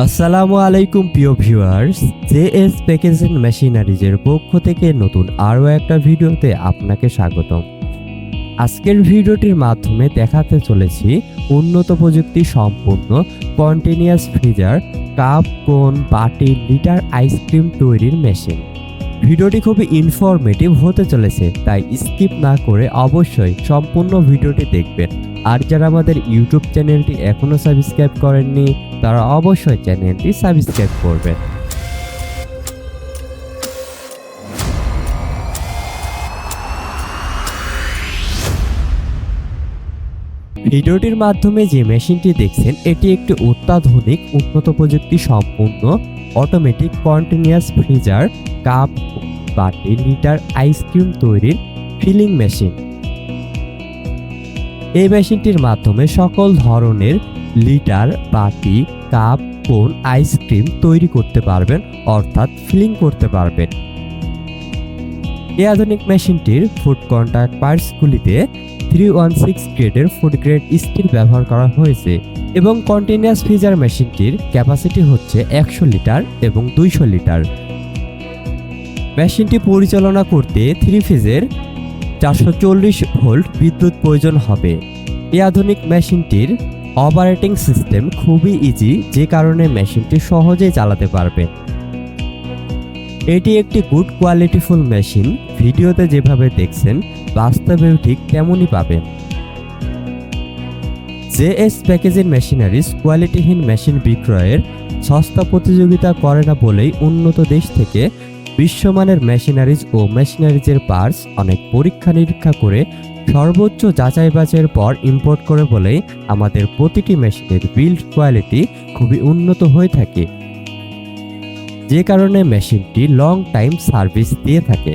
আসসালামু আলাইকুম, প্রিয় ভিউয়ার্স। জে এস প্যাকেজিং মেশিনারিজের পক্ষ থেকে নতুন আরও একটা ভিডিওতে আপনাকে স্বাগতম। আজকের ভিডিওটির মাধ্যমে দেখাতে চলেছি উন্নত প্রযুক্তি সম্পূর্ণ কন্টিনিউয়াস ফ্রিজার, কাপ, কোন, বাটি, লিটার আইসক্রিম তৈরির মেশিন। ভিডিওটি খুবই ইনফরমেটিভ হতে চলেছে, তাই স্কিপ না করে অবশ্যই সম্পূর্ণ ভিডিওটি দেখবেন। আর যারা আমাদের ইউটিউব চ্যানেলটি এখনও সাবস্ক্রাইব করেননি, তারা অবশ্যই চ্যানেলটি সাবস্ক্রাইব করবেন। ভিডিওটির মাধ্যমে যে মেশিনটি দেখছেন, এটি একটি অত্যাধুনিক, উন্নত প্রযুক্তি সম্পূর্ণ অটোমেটিক কন্টিনিউয়াস ফ্রিজার কাপ বাটি লিটার আইসক্রিম তৈরির ফিলিং মেশিন এই মেশিনটির মাধ্যমে সকল ধরনের লিটার বাটি কাপ কোন আইসক্রিম তৈরি করতে পারবেন, অর্থাৎ ফিলিং করতে পারবেন। এই আধুনিক মেশিনটির ফুড কন্ট্যাক্ট পার্টসগুলিতে থ্রি ওয়ান সিক্স গ্রেডের ফুড গ্রেড স্টিল ব্যবহার করা হয়েছে এবং কন্টিনিউয়াস ফ্রিজার মেশিনটির ক্যাপাসিটি হচ্ছে একশো লিটার এবং দুইশো লিটার। মেশিনটি পরিচালনা করতে থ্রি ফেজের চারশো চল্লিশ ভোল্ট বিদ্যুৎ প্রয়োজন হবে। এই আধুনিক মেশিনটির অপারেটিং সিস্টেম খুবই ইজি যে কারণে মেশিনটি সহজেই চালাতে পারবে। এটি একটি গুড কোয়ালিটিফুল মেশিন ভিডিওতে যেভাবে দেখছেন, বাস্তবেও ঠিক তেমনই পাবেন। জে এস প্যাকেজিং মেশিনারিজ কোয়ালিটিহীন মেশিন বিক্রয়ের সস্তা প্রতিযোগিতা করে না বলেই উন্নত দেশ থেকে বিশ্বমানের মেশিনারিজ ও মেশিনারিজের পার্টস অনেক পরীক্ষা নিরীক্ষা করে সর্বোচ্চ যাচাই বাছাইয়ের পর ইম্পোর্ট করে বলেই আমাদের প্রতিটি মেশিনের বিল্ড কোয়ালিটি খুবই উন্নত হয়ে থাকে। যে কারণে মেশিনটি লং টাইম সার্ভিস দিয়ে থাকে।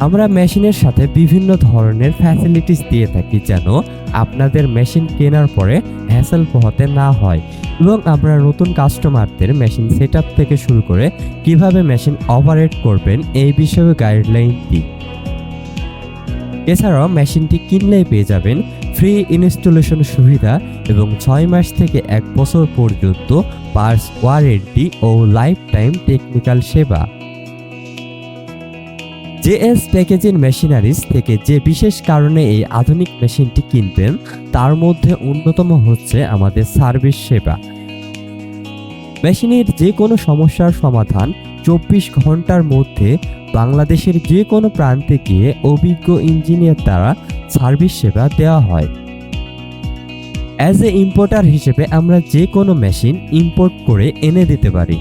আমরা মেশিনের সাথে বিভিন্ন ধরনের ফ্যাসিলিটিস দিয়ে থাকি যেন আপনাদের মেশিন কেনার পরে হ্যাসেল পোহাতে না হয় এবং আমরা নতুন কাস্টমারদের মেশিন সেট থেকে শুরু করে কীভাবে মেশিন অপারেট করবেন এই বিষয়ে গাইডলাইন দিই। এছাড়াও মেশিনটি কিনলেই পেয়ে যাবেন ফ্রি ইনস্টলেশন সুবিধা এবং ছয় মাস থেকে এক বছর পর্যন্ত পার্স ওয়ারেন্টি ও লাইফ টাইম টেকনিক্যাল সেবা। জেএস প্যাকেজিং মেশিনারিজ থেকে যে বিশেষ কারণে এই আধুনিক মেশিনটি কিনবেন, তার মধ্যে অন্যতম হচ্ছে আমাদের সার্ভিস সেবা। মেশিনের যে কোনো সমস্যার সমাধান চব্বিশ ঘণ্টার মধ্যে বাংলাদেশের যে কোনো প্রান্তে গিয়ে অভিজ্ঞ ইঞ্জিনিয়ার দ্বারা সার্ভিস সেবা দেওয়া হয়। অ্যাজ এ ইম্পোর্টার হিসেবে আমরা যে কোনো মেশিন ইম্পোর্ট করে এনে দিতে পারি।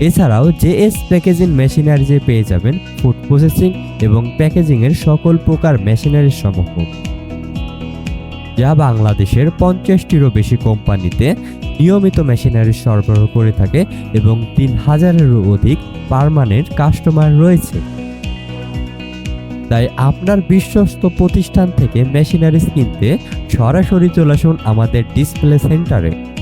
এছাড়াও জেএস প্যাকেজিং মেশিনারিজে পেয়ে যাবেন ফুড প্রসেসিং এবং প্যাকেজিংয়ের সকল প্রকার মেশিনারি সমূহ। যা বাংলাদেশের পঞ্চাশটিরও বেশি কোম্পানিতে নিয়মিত মেশিনারি সরবরাহ করে থাকে এবং তিন হাজারেরও অধিক পার্মানেন্ট কাস্টমার রয়েছে। তাই আপনার বিশ্বস্ত প্রতিষ্ঠান থেকে মেশিনারিজ কিনতে সরাসরি চলে আসুন আমাদের ডিসপ্লে সেন্টারে।